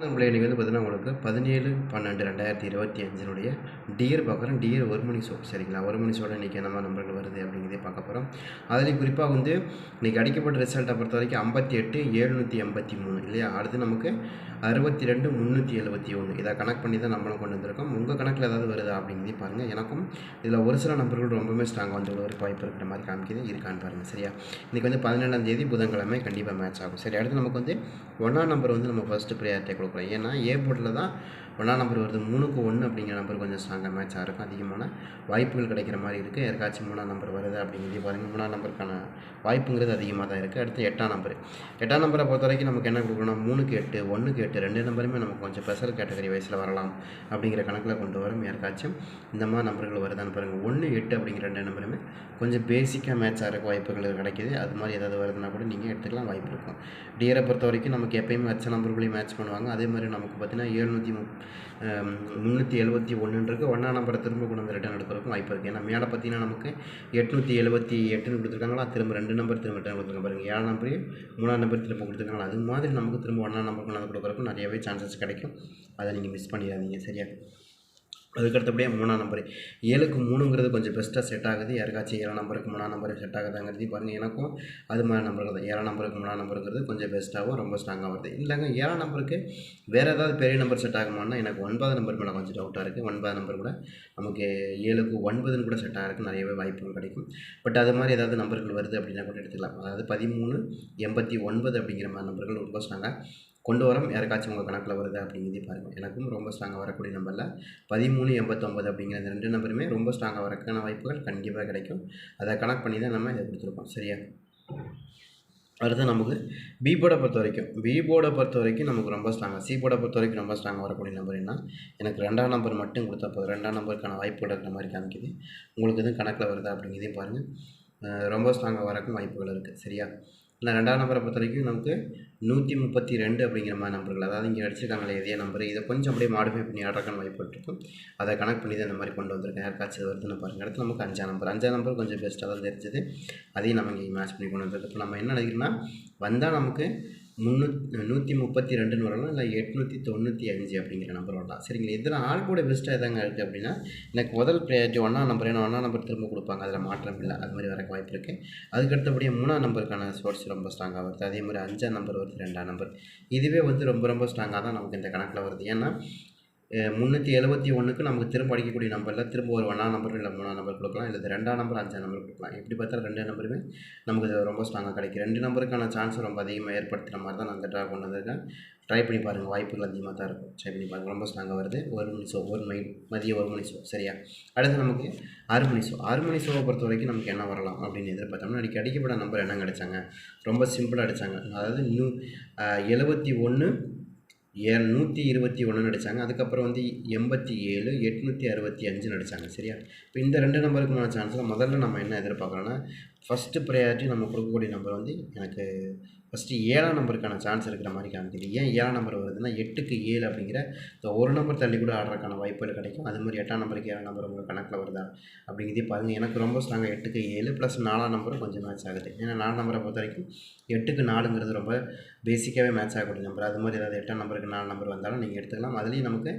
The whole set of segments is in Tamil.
நம்மளுடைய இன்றைக்கி வந்து பார்த்தீங்கன்னா உங்களுக்கு பதினேழு பன்னெண்டு ரெண்டாயிரத்தி இருபத்தி அஞ்சினுடைய டியர் பார்க்குறோம் டியர் ஒரு மணி ஷோ சரிங்களா? ஒரு மணி ஷோட இன்றைக்கி என்ன நம்பர்கள் வருது அப்படிங்கிறதே பார்க்க போகிறோம் அதுலேயும் குறிப்பாக வந்து இன்றைக்கி அடிக்கப்பட்ட ரிசல்ட்டை பொறுத்த வரைக்கும் ஐம்பத்தி எட்டு ஏழ்நூற்றி எண்பத்தி மூணு இல்லையா? அடுத்து நமக்கு அறுபத்தி ரெண்டு முந்நூற்றி எழுபத்தி ஒன்று இதை கனெக்ட் பண்ணி தான் நம்மளும் கொண்டு வந்திருக்கோம். உங்கள் கணக்கில் ஏதாவது வருதா அப்படிங்கிறதே பாருங்கள் எனக்கும் இதில் ஒரு சில நம்பர்கள் ரொம்பவே ஸ்ட்ராங்காக வந்து ஒரு வாய்ப்பு இருக்கிற மாதிரி காமிக்கிது. இருக்கான்னு பாருங்கள் சரியா? இன்றைக்கி வந்து பதினேழாம் தேதி புதன்கிழமை கண்டிப்பாக மேட்ச் ஆகும். சரி அடுத்து நமக்கு வந்து ஒன்றாம் நம்பர் வந்து நம்ம ஃபஸ்ட்டு ப்ரையாரிட்டி கொடுக்குறோம் ஏன்னா ஏ போர்டில் தான் ஒன்றாம் நம்பர் வருது மூணுக்கு ஒன்று அப்படிங்கிற நம்பர் கொஞ்சம் ஸ்ட்ராங்காக மேட்சாக இருக்கும் அதிகமான வாய்ப்புகள் கிடைக்கிற மாதிரி இருக்குது யாருக்காச்சும் மூணாம் நம்பர் வருது அப்படிங்கிறதே பாருங்கள் மூணாம் நம்பருக்கான வாய்ப்புங்கிறது அதிகமாக தான் இருக்குது அடுத்து எட்டாம் நம்பர் எட்டாம் நம்பரை பொறுத்த வரைக்கும் நமக்கு என்ன கொடுக்கணும் மூணுக்கு எட்டு ஒன்றுக்கு எட்டு ரெண்டு நம்பருமே நமக்கு கொஞ்சம் ஸ்பெஷல் கேட்டகரி வயசில் வரலாம் அப்படிங்கிற கணக்கில் கொண்டு வரும். யாருக்காச்சும் இந்த மாதிரி நம்பர்கள் வருதான்னு பாருங்கள் ஒன்று எட்டு அப்படிங்கிற ரெண்டு நம்பருமே கொஞ்சம் பேசிக்காக மேட்ச் இருக்க வாய்ப்புகள் கிடைக்கிது. அது மாதிரி ஏதாவது வருதுன்னா கூட நீங்கள் எடுத்துக்கலாம். வாய்ப்பு இருக்கும். டியரை பொறுத்த வரைக்கும் நமக்கு எப்பயுமே வச்ச நம்பர்களையும் மேட்ச் பண்ணுவாங்க. அதே மாதிரி நமக்கு பார்த்தீங்கன்னா எழுநூற்றி முந்நூற்றி எழுபத்தி ஒன்றுன்றது ஒன்றாம் நம்பரை திரும்ப கொண்டு வந்து ரிட்டர்ன் எடுக்கிறதுக்கும் வாய்ப்பு இருக்குது ஏன்னா மேலே பார்த்தீங்கன்னா நமக்கு எட்நூற்றி எழுபத்தி எட்டுன்னு கொடுத்துருக்காங்களா திரும்ப ரெண்டு நம்பர் திரும்ப ரிட்டர்ன் கொடுத்துருக்காங்க பாருங்கள் ஏழாம் நம்பரையும் மூணாம் நம்பர் திரும்ப கொடுத்துருக்காங்களா அது மாதிரி நமக்கு திரும்ப ஒன்றாம் நம்பர் கொண்டு வந்து கொடுக்குறதுக்கும் நிறையவே சான்சஸ் கிடைக்கும். அதை நீங்கள் மிஸ் பண்ணிடாதீங்க சரியா? அதுக்கடுத்தபடியே மூணாம் நம்பர் ஏழுக்கு மூணுங்கிறது கொஞ்சம் பெஸ்ட்டாக செட் ஆகுது. யாருக்காச்சும் ஏழாம் நம்பருக்கு மூணாம் நம்பர் செட் ஆகுதாங்கிறது பாருங்கள் எனக்கும் அது மாதிரி நம்பர் தான். ஏழாம் நம்பருக்கு மூணாம் நம்பருங்கிறது கொஞ்சம் பெஸ்ட்டாகவும் ரொம்ப ஸ்ட்ராங்காக வருது. இல்லைங்க ஏழாம் நம்பருக்கு வேறு ஏதாவது பெரிய நம்பர் செட் ஆகுமானா எனக்கு ஒன்பது நம்பர் மேலே கொஞ்சம் டவுட்டாக இருக்குது ஒன்பது நம்பர் கூட நமக்கு ஏழுக்கு ஒன்பதுன்னு கூட செட் ஆகிறதுக்கு நிறையவே வாய்ப்புகள் கிடைக்கும். பட் அது மாதிரி ஏதாவது நம்பர்கள் வருது அப்படின்னா கூட எடுத்துக்கலாம். அதாவது பதிமூணு எண்பத்தி ஒன்பது அப்படிங்கிற மாதிரி நம்பர்கள் ரொம்ப ஸ்ட்ராங்காக கொண்டு வரோம். யாருக்காச்சும் உங்கள் கணக்கில் வருது அப்படிங்கிறதே பாருங்கள் எனக்கும் ரொம்ப ஸ்ட்ராங்காக வரக்கூடிய நம்பரில் பதிமூணு எண்பத்தொம்பது அப்படிங்கிற அந்த ரெண்டு நம்பருமே ரொம்ப ஸ்ட்ராங்காக வரக்கான வாய்ப்புகள் கண்டிப்பாக கிடைக்கும். அதை கனெக்ட் பண்ணி தான் நம்ம இதை கொடுத்துருக்கோம். சரியா? அடுத்து நமக்கு பி போர்டை பொறுத்த வரைக்கும். பி போர்டை பொறுத்த வரைக்கும் நமக்கு ரொம்ப ஸ்ட்ராங்காக சி போர்டை பொறுத்த வரைக்கும் ரொம்ப ஸ்ட்ராங்காக வரக்கூடிய நம்பர் என்ன? எனக்கு ரெண்டாம் நம்பர் மட்டும் கொடுத்தா போதும். ரெண்டாம் நம்பருக்கான வாய்ப்புகள் இருக்கிற மாதிரி காமிக்குது. உங்களுக்கு எதுவும் கணக்கில் வருதா அப்படிங்கிறதையும் பாருங்கள் ரொம்ப ஸ்ட்ராங்காக வரக்கும் வாய்ப்புகள் இருக்குது சரியா? இல்லை ரெண்டாம் நம்பரை பொறுத்த வரைக்கும் நமக்கு நூற்றி முப்பத்தி ரெண்டு அப்படிங்கிற மாதிரி நம்பர்கள். அதாவது இங்கே அடிச்சிருக்காங்களே இதே நம்பர். இதை கொஞ்சம் அப்படியே மாடிஃபை பண்ணி ஆடுறக்கான வாய்ப்பு இருக்கும் அதை கனெக்ட் பண்ணி தான் இந்த மாதிரி கொண்டு வந்திருக்கேன். யாருக்காச்சும் இது வருதுன்னு பாருங்கள் அடுத்து நமக்கு அஞ்சாம் நம்பர். அஞ்சாம் நம்பர் கொஞ்சம் பெஸ்ட்டாக தான் தெரிஞ்சது. அதையும் நம்ம இங்கே மேட்ச் பண்ணி கொண்டு வந்திருக்கு இப்போ நம்ம என்ன நினைக்கிறோம்னா வந்தால் நமக்கு முந்நூத் நூற்றி முப்பத்தி ரெண்டுன்னு வரலாம் இல்லை எட்நூற்றி தொண்ணூற்றி அஞ்சு அப்படிங்கிற நம்பர் வரலாம். சரிங்களா? இதில் ஆள் கூட பெஸ்ட்டாக எதாங்க இருக்குது அப்படின்னா எனக்கு முதல் ப்ரையாரிட்டி ஒன்றாம் நம்பர் ஏன்னா ஒன்றாம் நம்பர் திரும்ப கொடுப்பாங்க. அதில் மாற்றம் இல்லை. அது மாதிரி வரக்கு வாய்ப்பு இருக்குது அதுக்கு மூணாம் நம்பருக்கான சோர்ஸ் ரொம்ப ஸ்ட்ராங்காக வருது. அதே மாதிரி அஞ்சாம் நம்பர் வருது ரெண்டாம் நம்பர் இதுவே வந்து ரொம்ப ரொம்ப ஸ்ட்ராங்காக தான் நமக்கு இந்த கணக்கில் வருது. ஏன்னா முந்நூற்றி எழுபத்தி ஒன்றுக்கு நமக்கு திரும்ப அடிக்கக்கூடிய நம்பரில் திரும்ப ஒரு ஒன்றாம் நம்பர் இல்லை மூணாம் நம்பர் கொடுக்கலாம் இல்லை ரெண்டாம் நம்பர் அஞ்சாம் நம்பர் கொடுக்கலாம். எப்படி பார்த்தா ரெண்டு நம்பருமே நமக்கு ரொம்ப ஸ்ட்ராங்காக கிடைக்கும். ரெண்டு நம்பருக்கான சான்ஸ் ரொம்ப அதிகமாக ஏற்படுத்துகிற மாதிரி தான் நான் அந்த ட்ரா கொண்டு வந்திருக்கேன். ட்ரை பண்ணி பாருங்கள் வாய்ப்புகள் அதிகமாக தான் இருக்கும். ட்ரை பண்ணி பாருங்கள் ரொம்ப ஸ்ட்ராங்காக வருது. ஒரு மணி ஷோ ஒரு மை மதியம் ஒரு மணி ஷோ சரியா? அடுத்து நமக்கு ஆறு மணி ஷோ ஆறு மணி ஷோவை பொறுத்த வரைக்கும் நமக்கு என்ன வரலாம் அப்படின்னு எதிர்பார்த்தோம்னா அன்றைக்கி அடிக்கப்பட்ட நம்பர் என்ன கிடைச்சாங்க? ரொம்ப சிம்பிளாக அடித்தாங்க அதாவது நியூ எழுபத்தி ஒன்று ஏ நூற்றி இருபத்தி ஒன்று நடித்தாங்க அதுக்கப்புறம் வந்து எண்பத்தி ஏழு எட்நூற்றி அறுபத்தி அஞ்சு நடித்தாங்க சரியா? இப்போ இந்த ரெண்டு நம்பருக்குமான சான்ஸில் முதல்ல நம்ம என்ன எதிர்பார்க்குறோன்னா ஃபஸ்ட்டு ப்ரையாரிட்டி நம்ம கொடுக்கக்கூடிய நம்பர் வந்து எனக்கு ஃபஸ்ட்டு ஏழாம் நம்பருக்கான சான்ஸ் இருக்கிற மாதிரி காமிக்குது. ஏன் ஏழாம் நம்பர் வருதுன்னா எட்டுக்கு ஏழு அப்படிங்கிற இந்த ஒரு நம்பர் தள்ளி கூட ஆடுறதுக்கான வாய்ப்புகள் கிடைக்கும். அது மாதிரி எட்டாம் நம்பருக்கு ஏழாம் நம்பர் உங்கள் கணக்கில் வருதா? அப்படிங்கிறதே பாருங்கள் எனக்கு ரொம்ப ஸ்ட்ராங்காக எட்டுக்கு ஏழு ப்ளஸ் நாலாம் நம்பரும் கொஞ்சம் மேட்ச் ஆகுது. ஏன்னா நாலாம் நம்பரை பொறுத்த வரைக்கும் எட்டுக்கு நாலுங்கிறது ரொம்ப பேசிக்காகவே மேட்ச் ஆகக்கூடிய நம்பர் அது மாதிரி ஏதாவது எட்டாம் நம்பருக்கு நாலு நம்பர் வந்தாலும் நீங்கள் எடுத்துக்கலாம். அதுலேயும் நமக்கு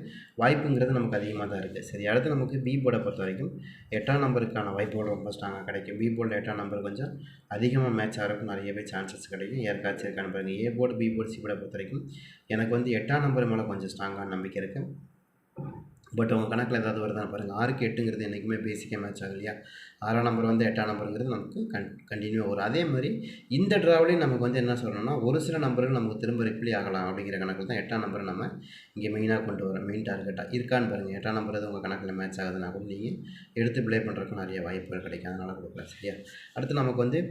வாய்ப்புங்கிறது நமக்கு அதிகமாக தான் இருக்குது சரி அடுத்து நமக்கு பி போர்டை பொறுத்த வரைக்கும் எட்டாம் நம்பருக்கான வாய்ப்புகள் ரொம்ப ஸ்ட்ராங்காக கிடைக்கும். பி போர்டில் எட்டாம் நம்பர் கொஞ்சம் அதிகமாக மேட்ச் ஆகிறதுக்கு நிறையவே சான்சஸ் கிடைக்கும். யாருக்காச்சும் இருக்கான்னு பாருங்கள் A board B board C போர்டை பொறுத்த வரைக்கும் எனக்கு வந்து எட்டாம் நம்பர் மேலே கொஞ்சம் ஸ்ட்ராங்கான நம்பிக்கை இருக்குது பட் உங்கள் கணக்கில் ஏதாவது வருதான்னு பாருங்கள் ஆறுக்கு எட்டுங்கிறது என்றைக்குமே பேசிக்காக மேட்ச் ஆகும் இல்லையா ஆறாம் நம்பர் வந்து எட்டாம் நம்பருங்கிறது நமக்கு கன் கண்டினியூவாக வரும். அதே மாதிரி இந்த ட்ராவலையும் நமக்கு வந்து என்ன சொல்லணும்னா ஒரு சில நம்பர்கள் நமக்கு திரும்ப ரிப்ளை ஆகலாம் அப்படிங்கிற கணக்கில் தான் எட்டாம் நம்பரை நம்ம இங்கே மெயினாக கொண்டு வரோம். மெயின் டார்கெட்டாக இருக்கான்னு பாருங்கள் எட்டாம் நம்பர் எதுவும் உங்கள் கணக்கில் மேட்ச் ஆகுதுன்னா கூட நீங்கள் எடுத்து ப்ளே பண்ணுறதுக்கு நிறைய வாய்ப்புகள் கிடைக்கும். அதனால் கொடுக்கலாம். சரியா? அடுத்து நமக்கு வந்து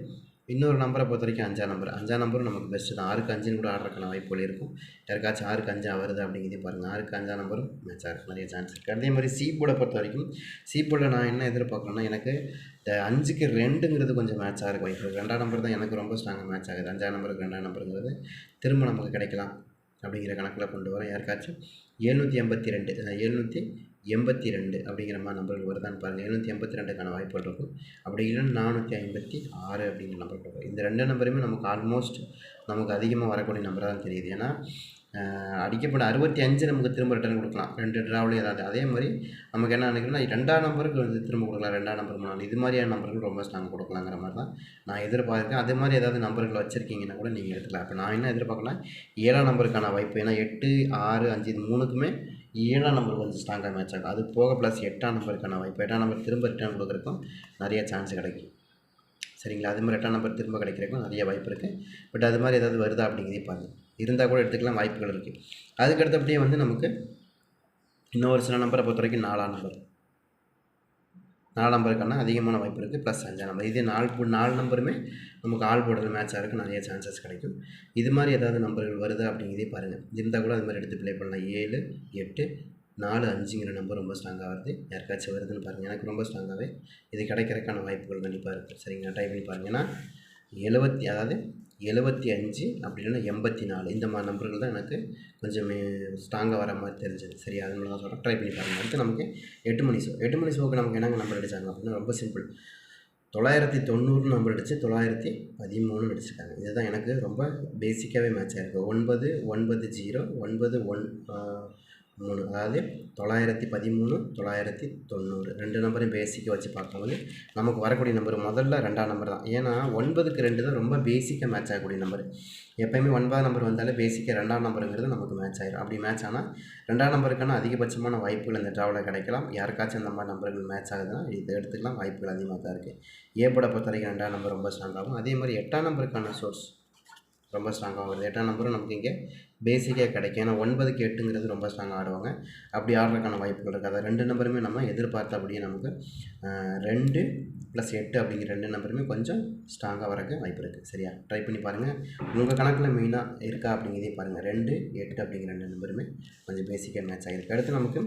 இன்னொரு நம்பரை பொறுத்த வரைக்கும் அஞ்சாம் நம்பர் அஞ்சாம் நம்பரும் நமக்கு பெஸ்ட்டு தான். ஆறுக்கு அஞ்சுன்னு கூட ஆடுறதுக்கான வாய்ப்புகள் இருக்கும். யாருக்காச்சும் ஆறுக்கு அஞ்சா வருது அப்படிங்கிறதே பாருங்கள் ஆறுக்கு அஞ்சாம் நம்பரும் மேட்ச் ஆகிறதுக்கு நிறைய சான்ஸ் இருக்குது அதே மாதிரி சி போர்டை பொறுத்த வரைக்கும் சி நான் என்ன எதிர்பார்க்குறேன்னா எனக்கு இந்த அஞ்சுக்கு ரெண்டுங்கிறது கொஞ்சம் மேட்ச் ஆகிருக்கு வாய்ப்பு ரெண்டாம் நம்பர் தான் எனக்கு ரொம்ப ஸ்ட்ராங்காக மேட்ச் ஆகுது. அஞ்சாம் நம்பருக்கு ரெண்டாம் நம்பருங்கிறது திரும்ப நமக்கு கிடைக்கலாம் அப்படிங்கிற கணக்கில் கொண்டு வரேன் யாருக்காச்சும் எழுநூற்றி எண்பத்தி ரெண்டு எழுநூற்றி எண்பத்தி ரெண்டு அப்படிங்கிற மாதிரி நம்பர்கள் வருதான்னு பாருங்கள் எழுநூற்றி எண்பத்தி ரெண்டுக்கான வாய்ப்புகள் இருக்கும். அப்படி இல்லைன்னா நானூற்றி ஐம்பத்தி ஆறு அப்படிங்கிற நம்பர் இருக்கும். இந்த ரெண்டு நம்பருமே நமக்கு ஆல்மோஸ்ட் நமக்கு அதிகமாக வரக்கூடிய நம்பராக தான் தெரியுது. ஏன்னா அடிக்கப்பட்ட அறுபத்தி அஞ்சு நமக்கு திரும்ப ரிட்டர்ன் கொடுக்கலாம். ரெண்டு ட்ராவலையும் ஏதாவது அதே மாதிரி நமக்கு என்ன நினைக்கிறேன்னா ரெண்டாம் நம்பருக்கு வந்து திரும்ப கொடுக்கலாம். ரெண்டாம் நம்பர் மூணு இது மாதிரியான நம்பர்கள் ரொம்ப ஸ்ட்ராங் கொடுக்கலாங்கிற மாதிரி தான் நான் எதிர்பார்க்குறேன். அது மாதிரி ஏதாவது நம்பர்கள் வச்சுருக்கீங்கன்னா கூட நீங்கள் எடுத்துக்கலாம். இப்போ நான் என்ன எதிர்பார்க்கலாம் ஏழாம் நம்பருக்கான வாய்ப்பு. ஏன்னா எட்டு ஆறு அஞ்சு இது மூணுக்குமே ஏழாம் நம்பர் கொஞ்சம் ஸ்ட்ராங்காக மேட்ச் ஆகும். அது போக ப்ளஸ் எட்டாம் நம்பருக்கான வாய்ப்பு. எட்டாம் நம்பர் திரும்ப ரிட்டர்ன் கொடுக்குறதுக்கும் நிறைய சான்ஸ் கிடைக்கும். சரிங்களா? அது மாதிரி எட்டாம் நம்பர் திரும்ப கிடைக்கிறக்கும் நிறைய வாய்ப்பு இருக்குது பட் அது மாதிரி ஏதாவது வருதா அப்படிங்கிறதையும் பாருங்க. இருந்தால் கூட எடுத்துக்கலாம் வாய்ப்புகள் இருக்குது அதுக்கு அடுத்தபடியே வந்து நமக்கு இன்னொரு சில நம்பரை பொறுத்த வரைக்கும் நாலாம் நம்பர். நாலாம் நம்பருக்கான அதிகமான வாய்ப்பு இருக்குது ப்ளஸ் அஞ்சாம் நம்பர். இதே நாலு நாலு நம்பருமே நமக்கு ஆள் போடுறது மேட்ச் ஆகிறதுக்கு நிறைய சான்சஸ் கிடைக்கும். இது மாதிரி ஏதாவது நம்பர்கள் வருதா அப்படிங்கிறதே பாருங்கள் இருந்தால் கூட அது மாதிரி எடுத்து ப்ளே பண்ணலாம். ஏழு எட்டு நாலு அஞ்சுங்கிற நம்பர் ரொம்ப ஸ்ட்ராங்காக வருது. யாருக்காச்சும் வருதுன்னு பாருங்கள் எனக்கு ரொம்ப ஸ்ட்ராங்காகவே இது கிடைக்கிறதுக்கான வாய்ப்புகள் கண்டிப்பாக இருக்குது சரிங்களா? ட்ரை பண்ணி பாருங்கன்னா எழுபத்தி அதாவது எழுபத்தி அஞ்சு அப்படி இல்லைன்னா எண்பத்தி நாலு இந்த மாதிரி நம்பர்கள் தான் எனக்கு கொஞ்சம் ஸ்ட்ராங்காக வர மாதிரி தெரிஞ்சது. சரி அதனால தான் சொல்கிறேன் ட்ரை பண்ணி பாருங்கள் அடுத்து நமக்கு எட்டு மணி ஷோ எட்டு மணி ஷோக்கு நமக்கு என்னங்க நம்பர் அடித்தாங்க அப்படின்னா ரொம்ப சிம்பிள் தொள்ளாயிரத்தி தொண்ணூறு நம்பர் அடித்து தொள்ளாயிரத்தி பதிமூணு அடிச்சிருக்காங்க. இதுதான் எனக்கு ரொம்ப பேசிக்காகவே மேட்ச் ஆகிருக்கு ஒன்பது ஒன்பது ஜீரோ ஒன்பது ஒன் மூணு. அதாவது தொள்ளாயிரத்தி பதிமூணு தொள்ளாயிரத்தி தொண்ணூறு. ரெண்டு நம்பரையும் பேசிக்காக வச்சு பார்க்கும்போது நமக்கு வரக்கூடிய நம்பர் முதல்ல ரெண்டாம் நம்பர் தான். ஏன்னா ஒன்பதுக்கு ரெண்டு தான் ரொம்ப பேசிக்காக மேட்ச் ஆகக்கூடிய நம்பர் எப்போயுமே ஒன்பதாம் நம்பர் வந்தாலே பேசிக்காக ரெண்டாம் நம்பருங்கிறது நமக்கு மேட்ச் ஆகிடும் அப்படி மேட்ச் ஆனால் ரெண்டாம் நம்பருக்கான அதிகபட்சமான வாய்ப்புகள் இந்த ட்ராவலில் கிடைக்கலாம். யாருக்காச்சும் அந்த மாதிரி நம்பர்கள் மேட்ச் ஆகுதுன்னா இது எடுத்துக்கலாம். வாய்ப்புகள் அதிகமாக தான் இருக்குது ஏ போட பொறுத்த வரைக்கும் ரெண்டாம் நம்பர் ரொம்ப ஸ்ட்ராங் ஆகும். அதே மாதிரி எட்டாம் நம்பருக்கான சோர்ஸ் ரொம்ப ஸ்ட்ராங்காக வருது. எட்டாம் நம்பரும் நமக்கு இங்கே பேசிக்காக கிடைக்கும். ஏன்னா ஒன்பதுக்கு எட்டுங்கிறது ரொம்ப ஸ்ட்ராங்காக ஆடுவாங்க. அப்படி ஆடுறதுக்கான வாய்ப்புகள் இருக்குது அதை ரெண்டு நம்பருமே நம்ம எதிர்பார்த்த அப்படியே நமக்கு ரெண்டு ப்ளஸ் எட்டு அப்படிங்கிற ரெண்டு நம்பருமே கொஞ்சம் ஸ்ட்ராங்காக வரக்கு வாய்ப்பு இருக்குது சரியா? ட்ரை பண்ணி பாருங்கள் உங்கள் கணக்கில் மெயினாக இருக்கா அப்படிங்கிறதையும் பாருங்கள் ரெண்டு எட்டு அப்படிங்கிற ரெண்டு நம்பருமே கொஞ்சம் பேசிக்காக மேட்ச் ஆகிருக்கு அடுத்து நமக்கு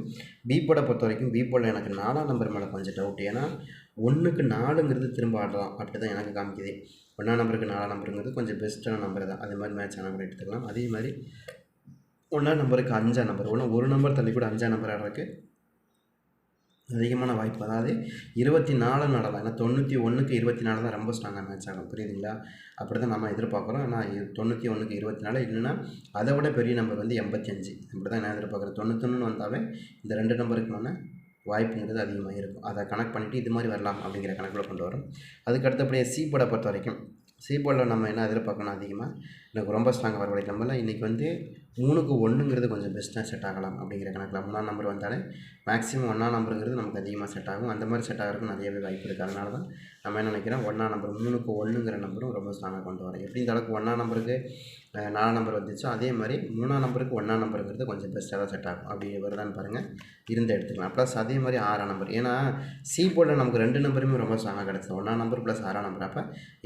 பீப்போட பொறுத்த வரைக்கும் பீப்போட எனக்கு நாலாம் நம்பர் மேலே கொஞ்சம் டவுட் ஏன்னா ஒன்றுக்கு நாலுங்கிறது திரும்ப ஆடலாம். அப்படி தான் எனக்கு காமிக்குது. ஒன்றாம் நம்பருக்கு நாலாம் நம்பருங்கிறது கொஞ்சம் பெஸ்ட்டான நம்பர் தான். அது மாதிரி மேட்ச் ஆனால் கூட எடுத்துக்கலாம். அதே மாதிரி ஒன்றாம் நம்பருக்கு அஞ்சாம் நம்பர். ஒன்று ஒரு நம்பர் தள்ளி கூட அஞ்சாம் நம்பர் ஆடுறதுக்கு அதிகமான வாய்ப்பு. அதாவது இருபத்தி நாலு நடலாம். ஏன்னா தொண்ணூற்றி ஒன்றுக்கு இருபத்தி நாலு தான் ரொம்ப ஸ்ட்ராங்காக மேட்ச் ஆகும். புரியுதுங்களா? அப்படி தான் நம்ம எதிர்பார்க்குறோம். ஆனால் தொண்ணூற்றி ஒன்றுக்கு இருபத்தி நாலு இல்லைன்னா அதை விட பெரிய நம்பர் வந்து எண்பத்தி அஞ்சு. இப்படி தான் நான் எதிர்பார்க்குறேன். தொண்ணூத்தொன்று வந்தாவே இந்த ரெண்டு நம்பருக்கு மேலே வாய்ப்புங்கிறது அதிகமாக இருக்கும். அதை கனெக்ட் பண்ணிவிட்டு இது மாதிரி வரலாம் அப்படிங்கிற கணக்கில் கொண்டு வரும். அதுக்கு அடுத்தபடியே சி பொறுத்த வரைக்கும் சி நம்ம என்ன எதிர்பார்க்கணும் அதிகமாக எனக்கு ரொம்ப ஸ்ட்ராங்காக வரக்கூடிய நம்மளாம் இன்றைக்கி வந்து மூணுக்கு ஒன்றுங்கிறது கொஞ்சம் பெஸ்ட்டாக செட் ஆகலாம் அப்படிங்கிற கணக்கில் மூணாம் நம்பர் வந்தாலே மேக்ஸிமம் ஒன்றாம் நம்பருங்கிறது நமக்கு அதிகமாக செட் ஆகும். அந்த மாதிரி செட் ஆகிறதுக்கு நிறையவே வாய்ப்பு இருக்குது அதனால தான் நம்ம என்ன நினைக்கிறோம்? ஒன்றாம் நம்பர் மூணுக்கு ஒன்றுங்கிற நம்பரும் ரொம்ப ஸ்ட்ராங்காக கொண்டு வரோம். எப்படி இந்த அளவுக்கு ஒன்றாம் நம்பருக்கு நாலாம் நம்பர் வந்துச்சோ. அதே மாதிரி மூணாம் நம்பருக்கு ஒன்றாம் நம்பருங்கிறது கொஞ்சம் பெஸ்ட்டாக தான் செட் ஆகும். அப்படி வருதான்னு பாருங்கள் இருந்து எடுத்துக்கலாம். ப்ளஸ் அதே மாதிரி ஆறாம் நம்பர் ஏன்னா சி போர்டில் நமக்கு ரெண்டு நம்பருமே ரொம்ப ஸ்ட்ராங்காக கிடச்சிது. ஒன்றாம் நம்பர் ப்ளஸ் ஆறாம் நம்பர் அப்போ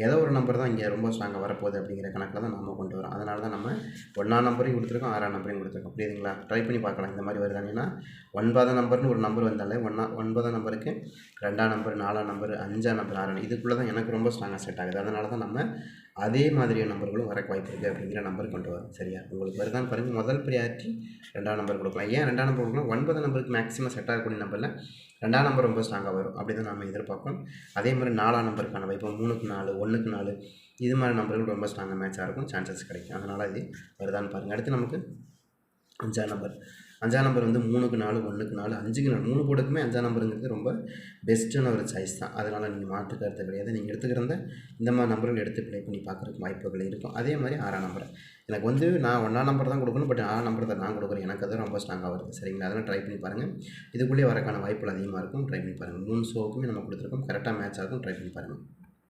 ஏதோ ஒரு நம்பர் தான் இங்கே ரொம்ப ஸ்ட்ராங்காக வரப்போகுது அப்படிங்கிற கணக்கில் தான் நம்ம கொண்டு வரோம். அதனால தான் நம்ம ஒன்றாம் நம்பரையும் கொடுத்துருக்கோம் ஆறாம் நம்பரையும் கொடுத்துருக்கோம். புரியுதுங்களா? ட்ரை பண்ணி பார்க்கலாம். இந்த மாதிரி வருதான்னு. ஏன்னா ஒன்பதாம் நம்பர்னு ஒரு நம்பர் வந்தாலே ஒன்றா ஒன்பதாம் நம்பருக்கு ரெண்டாம் நம்பர் நாலாம் நம்பர் அஞ்சாம் நம்பர் ஆறாம் இதுக்குள்ளே தான் எனக்கு ரொம்ப ஸ்ட்ராங்காக செட் ஆகுது. அதனால தான் நம்ம அதே மாதிரியான நம்பர்களும் வரக்கு வாய்ப்பு இருக்குது அப்படிங்கிற நம்பர் கொண்டு வரோம் சரியா? உங்களுக்கு வருதான்னு பாருங்கள் முதல் ப்ரியாரிட்டி ரெண்டாம் நம்பர் கொடுக்கலாம். ஏன் ரெண்டாம் நம்பர் கொடுக்கலாம் ஒன்பது நம்பருக்கு மேக்ஸிமம் செட் ஆகக்கூடிய நம்பரில் ரெண்டாம் நம்பர் ரொம்ப ஸ்ட்ராங்காக வரும். அப்படி தான் நம்ம எதிர்பார்க்கணும் அதே மாதிரி நாலாம் நம்பருக்கான வாய்ப்பு மூணுக்கு நாலு ஒன்றுக்கு நாலு இது மாதிரி நம்பர்கள் ரொம்ப ஸ்ட்ராங்காக மேட்சாக இருக்கும் சான்சஸ் கிடைக்கும். அதனால் இது வருதான்னு பாருங்கள் அடுத்து நமக்கு அஞ்சாம் நம்பர் அஞ்சாம் நம்பர் வந்து மூணுக்கு நாலு ஒன்றுக்கு நாலு அஞ்சுக்கு நாலு மூணு போர்டுக்குமே அஞ்சாம் நம்பருங்கிறது ரொம்ப பெஸ்ட்டான ஒரு சாய்ஸ் தான். அதனால் நீங்கள் மாற்று கருத்து கிடையாது. நீங்கள் எடுத்துக்கிறத இந்த மாதிரி நம்பர்கள் எடுத்து ப்ளே பண்ணி பார்க்குறதுக்கு வாய்ப்புகள் இருக்கும். அதே மாதிரி ஆறாம் நம்பர் எனக்கு வந்து நான் ஒன்றாம் நம்பர் தான் கொடுக்கணும் பட் ஆறாம் நம்பர் தான் நான் கொடுக்குறேன். எனக்கு அது ரொம்ப ஸ்ட்ராங்காக வருது. சரிங்களா? அதெல்லாம் ட்ரை பண்ணி பாருங்கள் இதுக்குள்ளேயே வரக்கான வாய்ப்புகள் அதிகமாக இருக்கும். ட்ரை பண்ணி பாருங்கள் மூணு ஷோவுக்குமே நம்ம கொடுத்துருக்கோம். கரெக்டாக மேட்ச் ஆகும் ட்ரை பண்ணி பாருங்கள்